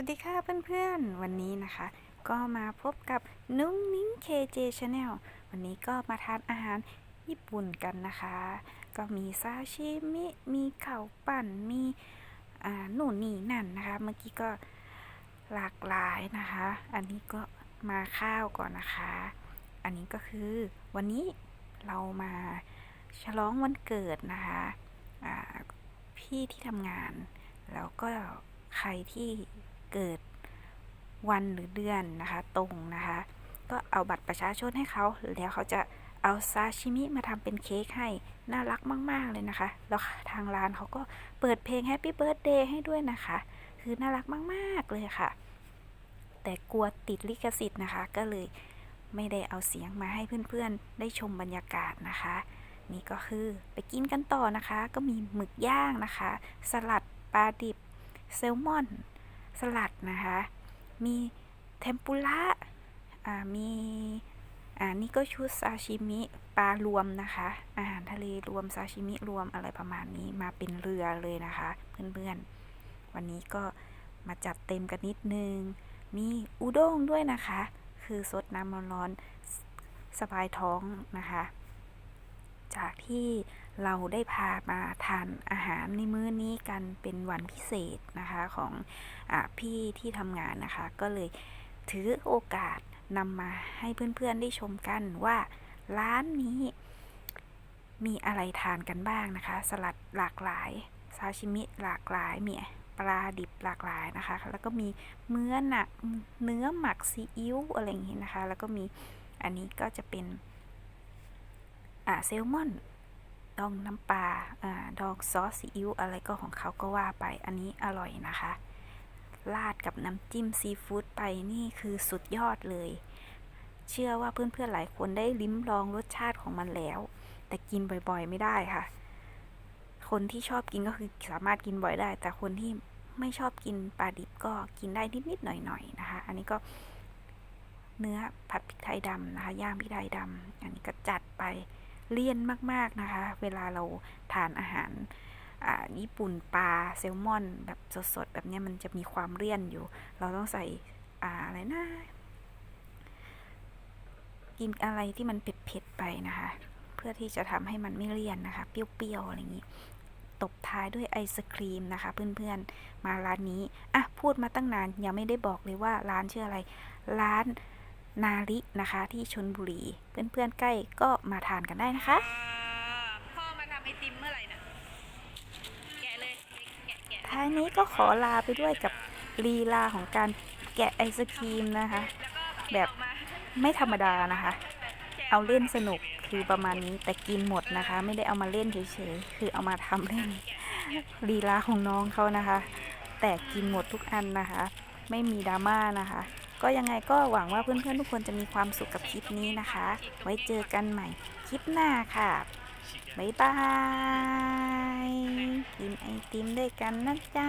วัสดีค่ะเพื่อนๆ วันนี้นะคะ ก็มาพบกับนุ้งนิ้ง KJ Channel วันนี้ก็มาทานอาหารญี่ปุ่นกันนะคะ ก็มีซาชิมิมีข้าวปั่นมีหนูนนี่นั่นนะคะ เมื่อกี้ก็หลากหลายนะคะ อันนี้ก็มาข้าวก่อนนะคะ อันนี้ก็คือวันนี้เรามาฉลองวันเกิดนะคะพี่ที่ทำงาน แล้วก็ใครที่ เกิดวันหรือเดือนนะคะตรงนะคะ ก็เอาบัตรประชาชนให้เขาแล้วเขาจะเอาซาชิมิมาทำเป็นเค้กให้ น่ารักมาก ๆ เลยนะคะ แล้วทางร้านเขาก็เปิดเพลง Happy Birthday ให้ด้วยนะคะ คือน่ารักมาก ๆ เลยค่ะ แต่กลัวติดลิขสิทธิ์นะคะ ก็เลยไม่ได้เอาเสียงมาให้เพื่อน ๆ ได้ชมบรรยากาศนะคะ นี่ก็คือไปกินกันต่อนะคะ ก็มีหมึกย่างนะคะ สลัดปลาดิบ แซลมอน สลัดนะคะ มีเทมปุระอ่ามีอ่านี่ก็ชุดซาชิมิปลารวมนะคะ อาหารทะเลรวมซาชิมิรวมอะไรประมาณนี้มาเป็นเรือเลยนะคะ เพื่อนๆ วันนี้ก็มาจัดเต็มกันนิดนึง มีอุด้งด้วยนะคะ คือสดน้ำร้อนๆสบายท้องนะคะ จากที่เราได้พามาทานอาหารในมื้อนี้กันเป็นวันพิเศษนะคะของอพี่ที่ทำงานนะคะ ก็เลยถือโอกาสนำมาให้เพื่อนๆได้ชมกันว่าร้านนี้มีอะไรทานกันบ้างนะคะ สลัดหลากหลายซาชิมิหลากหลายมีปลาดิบหลากหลายนะคะ แล้วก็มีเนื้อหนักเนื้อหมักซีอิ๊วอะไรอย่างนี้นะคะ แล้วก็มีอันนี้ก็จะเป็น อ่าเซลมอนดองน้ำปลาอ่าดองซอสซีอิ๊วอะไรก็ของเขาก็ว่าไปอันนี้อร่อยนะคะราดกับน้ำจิ้มซีฟู้ดไปนี่คือสุดยอดเลย เชื่อว่าเพื่อนๆหลายคนได้ลิ้มลองรสชาติของมันแล้ว แต่กินบ่อยๆไม่ได้ค่ะ คนที่ชอบกินก็คือสามารถกินบ่อยได้ แต่คนที่ไม่ชอบกินปลาดิบก็กินได้นิดๆหน่อยๆนะคะ อันนี้ก็เนื้อผัดพริกไทยดำนะคะย่างพริกไทยดำอันนี้ก็จัดไป เลี่ยนมากๆนะคะ เวลาเราทานอาหารอ่าญี่ปุ่นปลาแซลมอน แบบสดๆ แบบเนี้ยมันจะมีความเลี่ยนอยู่ เราต้องใส่อ่าอะไรนะ กินอะไรที่มันเผ็ดๆไปนะคะ เพื่อที่จะทำให้มันไม่เลี่ยนนะคะ เปรี้ยวๆ อะไรอย่างนี้ ตบท้ายด้วยไอศครีมนะคะ เพื่อนๆ มาร้านนี้ อะ พูดมาตั้งนาน ยังไม่ได้บอกเลยว่าร้านชื่ออะไร ร้าน นารินะคะ ที่ชนบุรี เพื่อนๆใกล้ก็มาทานกันได้นะคะ พ่อมาทำไอติมเมื่อไหร่นะแกะเลยแกะแกะท้ายนี้ก็ขอลาไปด้วยกับลีลาของการแกะไอศครีมนะคะแล้วก็แบบออกมาไม่ธรรมดานะคะแกะเอาเล่นสนุกคือประมาณนี้แต่กินหมดนะคะ ไม่ได้เอามาเล่นเฉยๆคือเอามาทำเล่นลีลาของน้องเขานะคะ แต่กินหมดทุกอันนะคะ ไม่มีดราม่านะคะ ก็ยังไงก็หวังว่าเพื่อนๆทุกคนจะมีความสุขกับคลิปนี้นะคะ ไว้เจอกันใหม่คลิปหน้าค่ะบ๊ายบายกินไอติมด้วยกันนะจ๊ะ